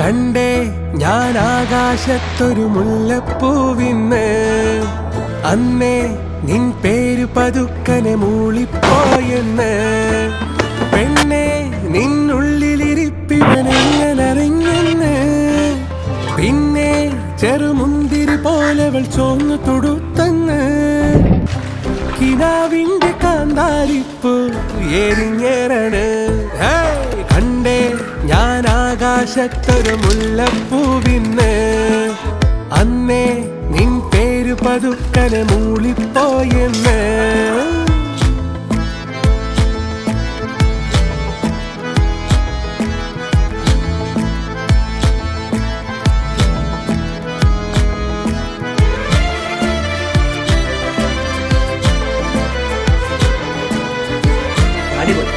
കണ്ടേ ഞാൻ ആകാശത്തൊരു മുല്ലപ്പൂവിന്ന്. അന്നേ നിൻ പേര് പതുക്കനെ മൂളിപ്പോയെന്ന്. പെണ്ണെ നിന്നുള്ളിലിരിപ്പിവനെങ്ങനറിഞ്ഞെന്ന്. പിന്നെ ചെറുമുന്തിരി പോലെവൾ ചോന്നു തൊടുത്തന്ന്. കിനാവിന്റെ കാന്താരിപ്പ് എരിഞ്ഞേറണ്. ആകാശത്തൊരു മുല്ലപ്പൂവിന്ന് അന്നേ നിൻ പേര് പതുക്കനെ മൂളിപ്പോയെന്ന്. അടിപൊളി.